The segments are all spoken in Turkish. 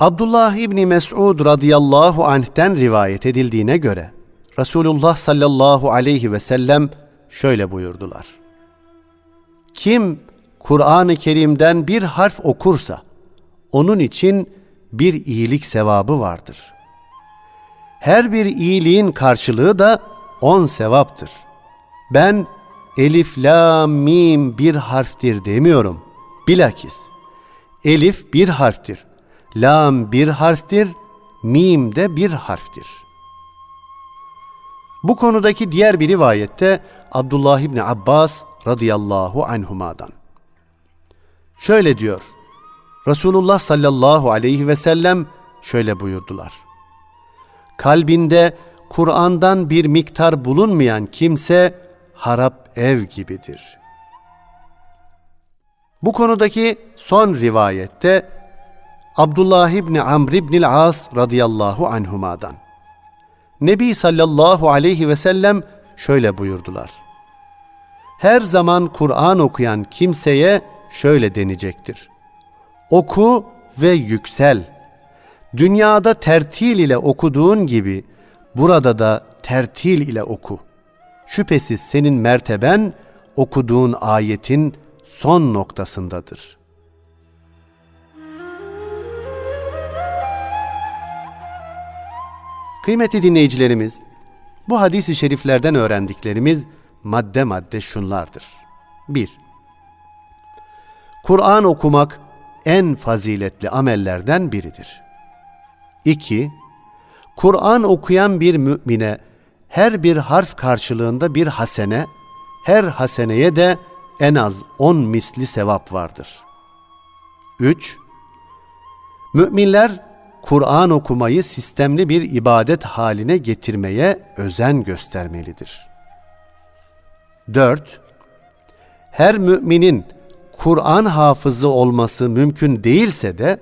Abdullah İbni Mes'ud radıyallahu anh'ten rivayet edildiğine göre Resulullah sallallahu aleyhi ve sellem şöyle buyurdular. Kim Kur'an-ı Kerim'den bir harf okursa onun için bir iyilik sevabı vardır. Her bir iyiliğin karşılığı da on sevaptır. Ben elif, la, mim bir harftir demiyorum. Bilakis elif bir harftir, lam bir harftir, mim de bir harftir. Bu konudaki diğer bir rivayette Abdullah İbni Abbas radıyallahu anhumadan. Şöyle diyor, Resulullah sallallahu aleyhi ve sellem şöyle buyurdular. Kalbinde Kur'an'dan bir miktar bulunmayan kimse harap ev gibidir. Bu konudaki son rivayette Abdullah İbni Amr İbnil As radıyallahu anhumadan. Nebi sallallahu aleyhi ve sellem şöyle buyurdular. Her zaman Kur'an okuyan kimseye şöyle denecektir. Oku ve yüksel. Dünyada tertil ile okuduğun gibi burada da tertil ile oku. Şüphesiz senin merteben okuduğun ayetin son noktasındadır. Kıymetli dinleyicilerimiz, bu hadis-i şeriflerden öğrendiklerimiz madde madde şunlardır. 1. Kur'an okumak en faziletli amellerden biridir. 2. Kur'an okuyan bir mümine her bir harf karşılığında bir hasene, her haseneye de en az on misli sevap vardır. 3. Müminler Kur'an okumayı sistemli bir ibadet haline getirmeye özen göstermelidir. 4. Her müminin Kur'an hafızı olması mümkün değilse de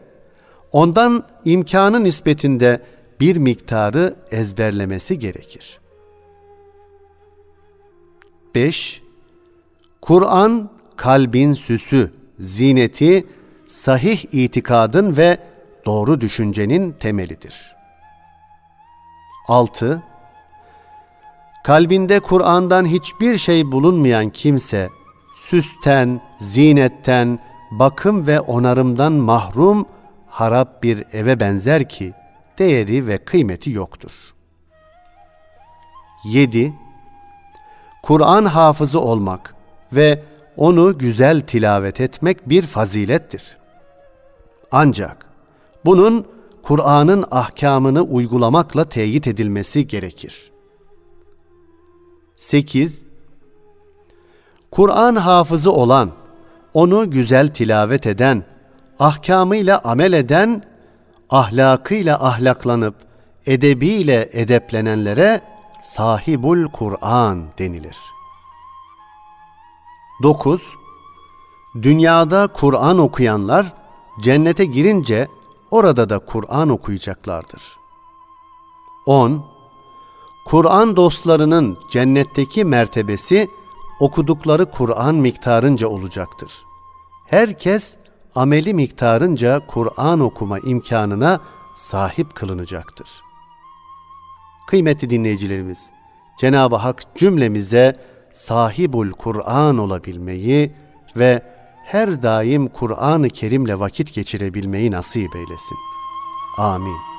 ondan imkanı nispetinde bir miktarı ezberlemesi gerekir. 5. Kur'an kalbin süsü, zineti, sahih itikadın ve doğru düşüncenin temelidir. 6. Kalbinde Kur'an'dan hiçbir şey bulunmayan kimse süsten, zinetten, bakım ve onarımdan mahrum harap bir eve benzer ki değeri ve kıymeti yoktur. 7. Kur'an hafızı olmak ve onu güzel tilavet etmek bir fazilettir. Ancak bunun Kur'an'ın ahkamını uygulamakla teyit edilmesi gerekir. 8. Kur'an hafızı olan, onu güzel tilavet eden, ahkamıyla amel eden, ahlakıyla ahlaklanıp, edebiyle edeplenenlere sahibul Kur'an denilir. 9. Dünyada Kur'an okuyanlar cennete girince orada da Kur'an okuyacaklardır. 10. Kur'an dostlarının cennetteki mertebesi okudukları Kur'an miktarınca olacaktır. Herkes ameli miktarınca Kur'an okuma imkanına sahip kılınacaktır. Kıymetli dinleyicilerimiz, Cenab-ı Hak cümlemize sahibul Kur'an olabilmeyi ve her daim Kur'an-ı Kerim'le vakit geçirebilmeyi nasip eylesin. Amin.